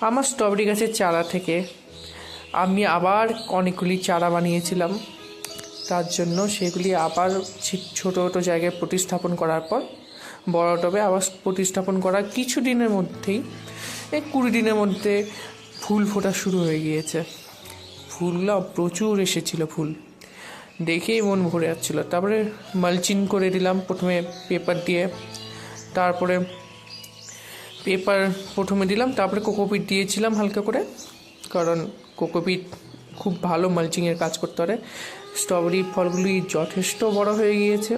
আমার স্ট্রবেরি গাছের চারা থেকে আমি আবার অনেকগুলি চারা বানিয়েছিলাম। তার জন্য সেগুলি আবার ছোটো ছোটো জায়গায় প্রতিস্থাপন করার পর বড় টবে আবার প্রতিস্থাপন করার কিছু দিনের মধ্যেই, এই কুড়ি দিনের মধ্যে ফুল ফোটা শুরু হয়ে গিয়েছে। ফুলগুলো প্রচুর এসেছিল ফুল। দেখেই মন ভরে যাচ্ছিল। তারপরে মালচিং করে দিলাম প্রথমে পেপার দিয়ে। তারপরে পেপার প্রথমে দিলাম, তারপরে কোকোপিট দিয়েছিলাম হালকা করে, কারণ কোকোপিট খুব ভালো মালচিংয়ের কাজ করতে পারে। স্ট্রবেরি ফলগুলি যথেষ্ট বড় হয়ে গিয়েছে।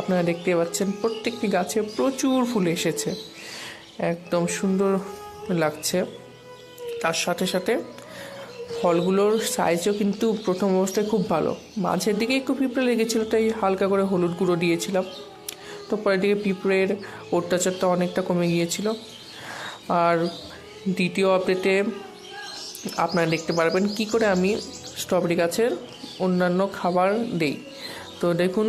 আপনারা দেখতে পাচ্ছেন প্রত্যেকটি গাছে প্রচুর ফুল এসেছে। একদম সুন্দর লাগছে। তার সাথে সাথে ফলগুলোর সাইজও কিন্তু প্রথম অবস্থায় খুব ভালো। মাঝের দিকে একটু পিঁপড়ে লেগেছিলো, তাই হালকা করে হলুদ গুঁড়ো দিয়েছিলাম। তো পরের দিকে পিঁপড়ের অত্যাচারটা অনেকটা কমে গিয়েছিল। আর দ্বিতীয় আপডেটে আপনারা দেখতে পারবেন কি করে আমি স্ট্রবেরি গাছের অন্যান্য খাবার দেই। তো দেখুন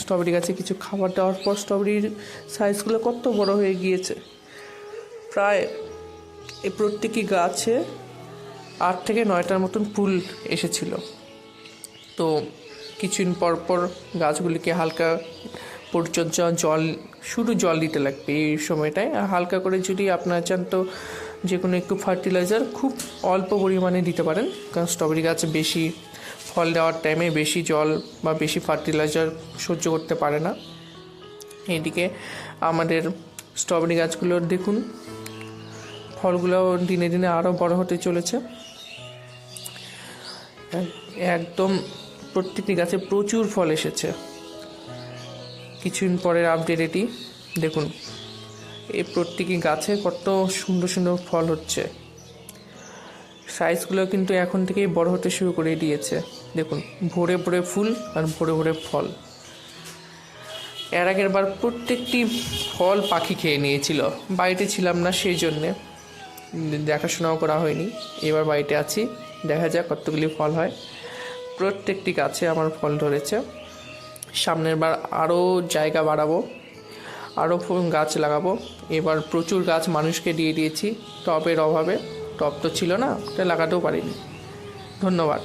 স্ট্রবেরি গাছে কিছু খাবার দেওয়ার পর স্ট্রবেরির সাইজগুলো কত বড় হয়ে গিয়েছে। প্রায় এই প্রত্যেকটি গাছে আট থেকে নয়টার মতন ফুল এসেছিল। তো কিছুদিন পর পর গাছগুলিকে হালকা পরিচর্যা জল, শুধু জল দিতে লাগবে এই সময়টায়। আর হালকা করে যদি আপনার চান তো যে কোনো একটু ফার্টিলাইজার খুব অল্প পরিমাণে দিতে পারেন, কারণ স্ট্রবেরি গাছ বেশি ফল দেওয়ার টাইমে বেশি জল বা বেশি ফার্টিলাইজার সহ্য করতে পারে না। এদিকে আমাদের স্ট্রবেরি গাছগুলো দেখুন ফলগুলো দিনে দিনে আরও বড় হতে চলেছে। একদম প্রত্যেকটি গাছে প্রচুর ফল এসেছে। কিছুদিন পরের আপডেট এটি। দেখুন, এই প্রত্যেকটি গাছে কত সুন্দর সুন্দর ফল হচ্ছে। সাইজগুলো কিন্তু এখন থেকেই বড় হতে শুরু করে দিয়েছে। দেখুন, ভোরে ভোরে ফুল আর ভোরে ভোরে ফল। এর আগের বার প্রত্যেকটি ফল পাখি খেয়ে নিয়েছিল। বাড়িতে ছিলাম না সেই জন্যে। দেখাশোনাও করা হয়নি। এবার বাড়িতে আছি। দেখা যাক কতগুলি ফল হয়। প্রত্যেকটি গাছে আমার ফল ধরেছে। সামনের বার আরও জায়গা বাড়াবো আরও গাছ লাগাবো। এবার প্রচুর গাছ মানুষকে দিয়ে দিয়েছি, টবের অভাবে। টপ তো ছিল না, ওটা লাগাতেও পারিনি। ধন্যবাদ।